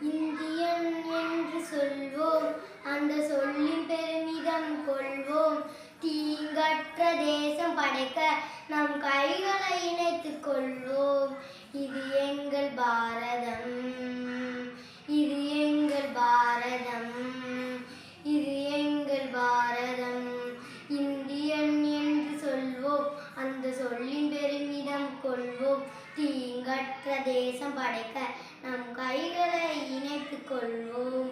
Indian என்று சொல்வோம். அந்த சொல்லின் பெருமிதம் கொள்வோம். தீங்கற்ற தேசம் படைக்க நம் கைகளை இணைத்துக் கொள்வோம். இது எங்கள் பாரதம். இது எங்கள் பாரதம். இது எங்கள் பாரதம். இந்தியன் என்று சொல்வோம். அந்த சொல்லின் பெருமிதம் கொள்வோம். தீங்கற்ற தேசம் படைக்க நம் கைகளை இணைத்துக் கொள்வோம்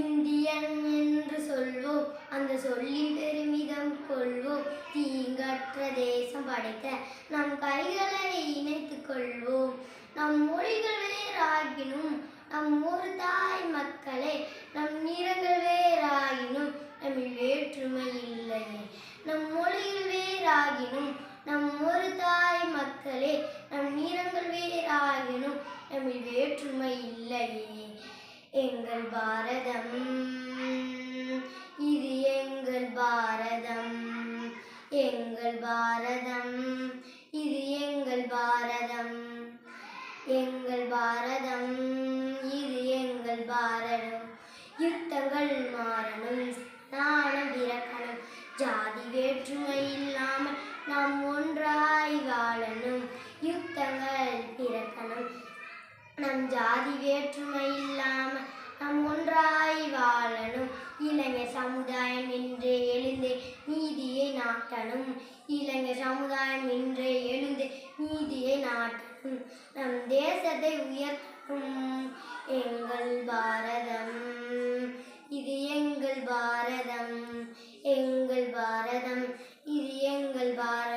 இந்தியன் என்று சொல்வோம். அந்த சொல்லின் பெருமிதம் கொள்வோம். தீங்கற்ற தேசம் படைத்த நம் கைகளை இணைத்துக் கொள்வோம். நம் மொழிகள் வேறாகினும் நம் ஒரு தாய் மக்களே நம் நிறங்கள் வேறாகினும் நம்மில் வேற்றுமை இல்லையே நம் மொழிகள் வேறாகினும் நம் ஒரு தாய் மக்களே நம் நிறங்கள் வேறாகினும் நம்மில் வேற்றுமை இல்லையே எங்கள் பாரதம். இது எங்கள் பாரதம். எங்கள் பாரதம். இது எங்கள் பாரதம். எங்கள் பாரதம். இது எங்கள் பாரதம். யுத்தங்கள் மாறணும். நாணம் இறக்கணும். ஜாதி வேற்றுமை இல்லாமல் நாம் ஒன்றாய் வாழணும். யுத்தங்கள் பிறக்கணும் நம் ஜாதி வேற்றுமை இல்லாமல் நம் ஒன்றாய் வாழணும். இளைஞர் சமுதாயம் என்றே எழுந்து நீதியை நாட்டணும். இளைஞர் சமுதாயம் என்றே எழுந்து நீதியை நாட்டணும். நம் தேசத்தை உயர்த்தும் எங்கள் பாரதம் இது எங்கள் பாரதம் எங்கள் பாரதம் இது எங்கள் பாரதம். எங்கள் பாரதம் இது எங்கள் பாரதம்.